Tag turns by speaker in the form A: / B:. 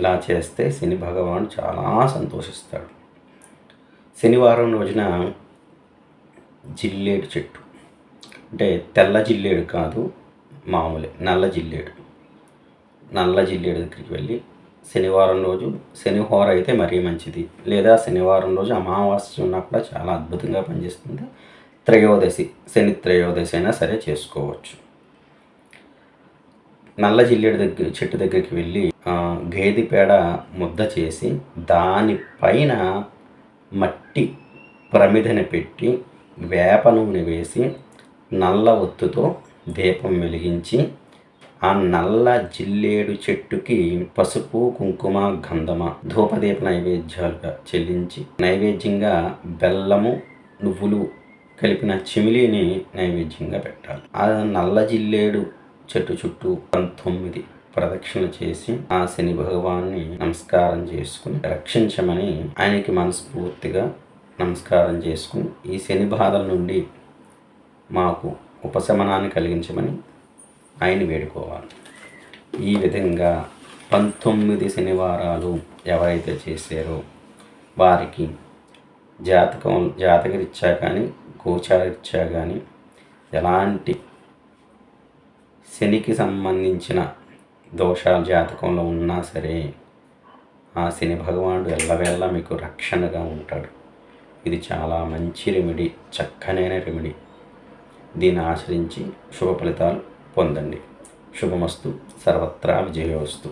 A: ఇలా చేస్తే శని భగవాను చాలా సంతోషిస్తాడు. శనివారం రోజున జిల్లేడు చెట్టు. అంటే తెల్ల జిల్లేడు కాదు మామూలే నల్ల జిల్లేడు. నల్ల జిల్లేడు దగ్గరికి వెళ్ళి శనివారం రోజు శనిహోర అయితే మరీ మంచిది. లేదా శనివారం రోజు అమావాస్య ఉన్నా కూడా చాలా అద్భుతంగా పనిచేస్తుంది. త్రయోదశి శని త్రయోదశి అయినా సరే చేసుకోవచ్చు. నల్ల జిల్లేడు దగ్గర చెట్టు దగ్గరికి వెళ్ళి గేదె పేడ ముద్ద చేసి దానిపైన మట్టి ప్రమిదని పెట్టి వేప నూనె వేసి నల్ల ఒత్తుతో దీపం వెలిగించి ఆ నల్ల జిల్లేడు చెట్టుకి పసుపు కుంకుమ గంధమ ధూపదీప నైవేద్యాలుగా చెల్లించి నైవేద్యంగా బెల్లము నువ్వులు కలిపిన చిమిలిని నైవేద్యంగా పెట్టాలి. ఆ నల్ల జిల్లేడు చెట్టు చుట్టూ పంతొమ్మిది ప్రదక్షిణ చేసి ఆ శని భగవాన్ని నమస్కారం చేసుకుని రక్షించమని ఆయనకి మనస్ఫూర్తిగా నమస్కారం చేసుకుని ఈ శని బాధల నుండి మాకు ఉపశమనాన్ని కలిగించమని ఆయన వేడుకోవాలి. ఈ విధంగా పంతొమ్మిది శనివారాలు ఎవరైతే చేశారో వారికి జాతకం జాతకరీత్యా కానీ గోచారీత్యా కానీ ఎలాంటి శనికి సంబంధించిన దోషాలు జాతకంలో ఉన్నా సరే ఆ శని భగవానుడు ఎల్లవేళ మీకు రక్షణగా ఉంటాడు. ఇది చాలా మంచి రెమెడీ చక్కనైన రెమెడీ. దీన్ని ఆచరించి శుభ ఫలితాలు పొందండి. శుభమస్తు. సర్వత్రా విజయోస్తు